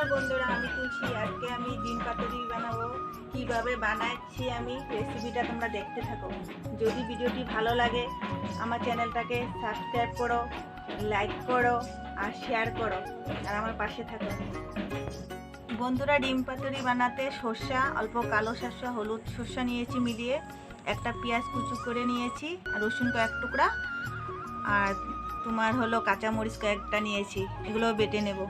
নমস্কার বন্ধুরা, আমি তুলসী। আজকে আমি ডিম পাতুরি বানাবো। কীভাবে বানাচ্ছি আমি রেসিপিটা তোমরা দেখতে থাকো। যদি ভিডিওটি ভালো লাগে, আমার চ্যানেলটাকে সাবস্ক্রাইব করো লাইক করো, আর শেয়ার করো, আর আমার পাশে থাকো। বন্ধুরা, ডিম পাতুরি বানাতে সর্ষা, অল্প কালো সর্ষা, হলুদ সর্ষা নিয়েছি মিলিয়ে। একটা পেঁয়াজ কুচু করে নিয়েছি, আর রসুন কয়েক টুকরা। আর তোমার হলো কাঁচামরিচ কয়েকটা নিয়েছি এগুলো বেটে নেব।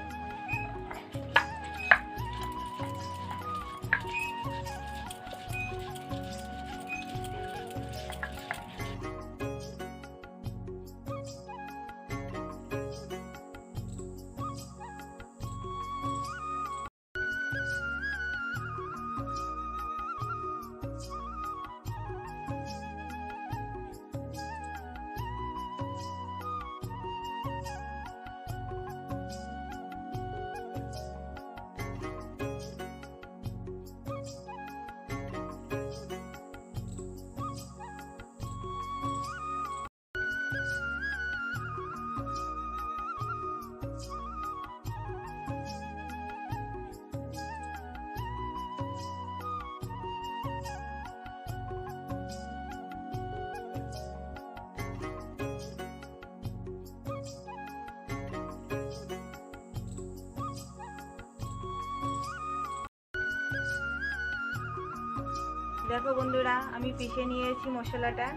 দেখো বন্ধুরা, আমি পিষে নিয়েছি মশলাটা।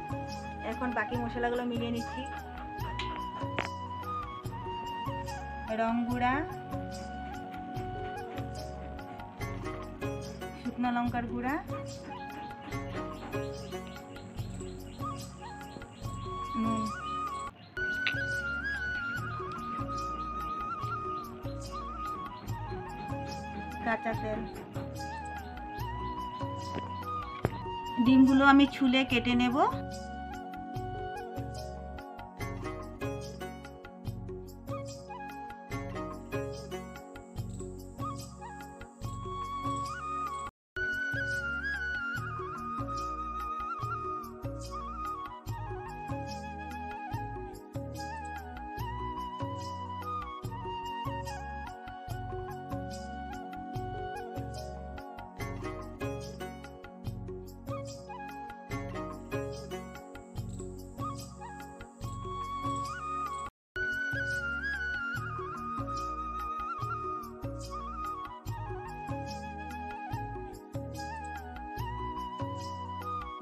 এখন বাকি মশলাগুলো মিলিয়ে নিচ্ছি। রং গুঁড়া, শুকনো লঙ্কার গুঁড়া কাঁচা তেল। ডিমগুলো আমি ছুলে কেটে নেব।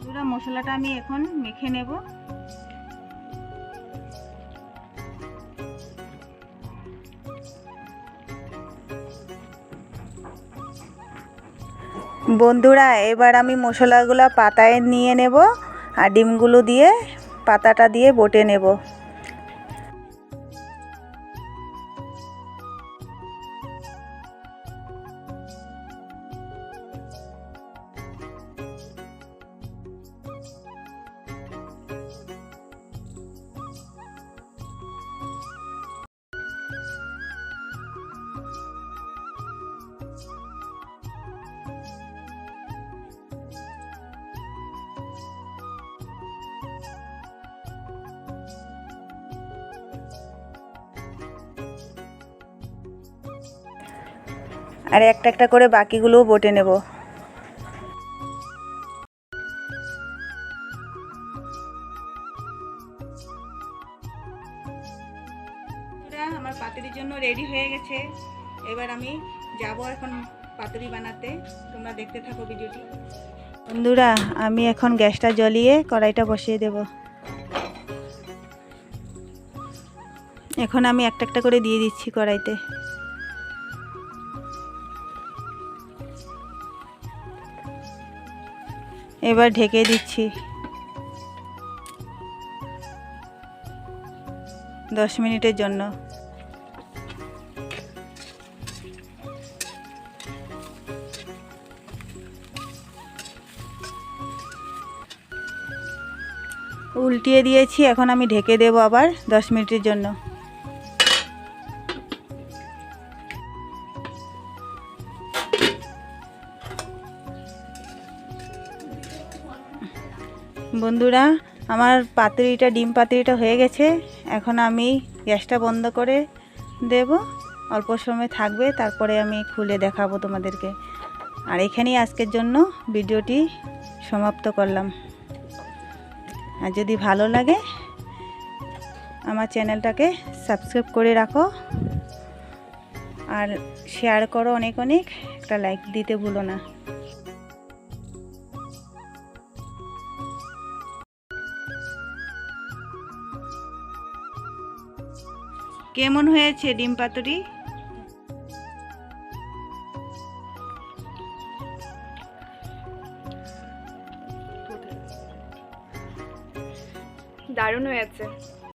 পুরো মশলাটা আমি এখন মেখে নেব। বন্ধুরা, এবার আমি মশলাগুলো পাতায় নিয়ে নেব আর ডিমগুলো দিয়ে, পাতাটা দিয়ে বটে নেব। আর একটা একটা করে বাকিগুলোও বটে নেব। আমার পাতুরির জন্য রেডি হয়ে গেছে। এবার আমি যাব এখন পাতুরি বানাতে। তোমরা দেখতে থাকো ভিডিওটি। বন্ধুরা আমি এখন গ্যাসটা জ্বলিয়ে কড়াইটা বসিয়ে দেব। এখন আমি একটা একটা করে দিয়ে দিচ্ছি কড়াইতে। এবার ঢেকে দিচ্ছি। দশ মিনিটের জন্য। উল্টিয়ে দিয়েছি, এখন আমি ঢেকে দেবো আবার দশ মিনিটের জন্য। বন্ধুরা, আমার পাতুরিটা, ডিম পাতুরিটা হয়ে গেছে। এখন আমি গ্যাসটা বন্ধ করে দেব। অল্প সময় থাকবে, তারপরে আমি খুলে দেখাবো তোমাদেরকে। আর এখানেই আজকের জন্য ভিডিওটি সমাপ্ত করলাম। আর যদি ভালো লাগে, আমার চ্যানেলটাকে সাবস্ক্রাইব করে রাখো। আর শেয়ার করো অনেক অনেক, একটা লাইক দিতে ভুলো না। কেমন হয়েছে ডিম পাতুরি? দারুণ হয়েছে।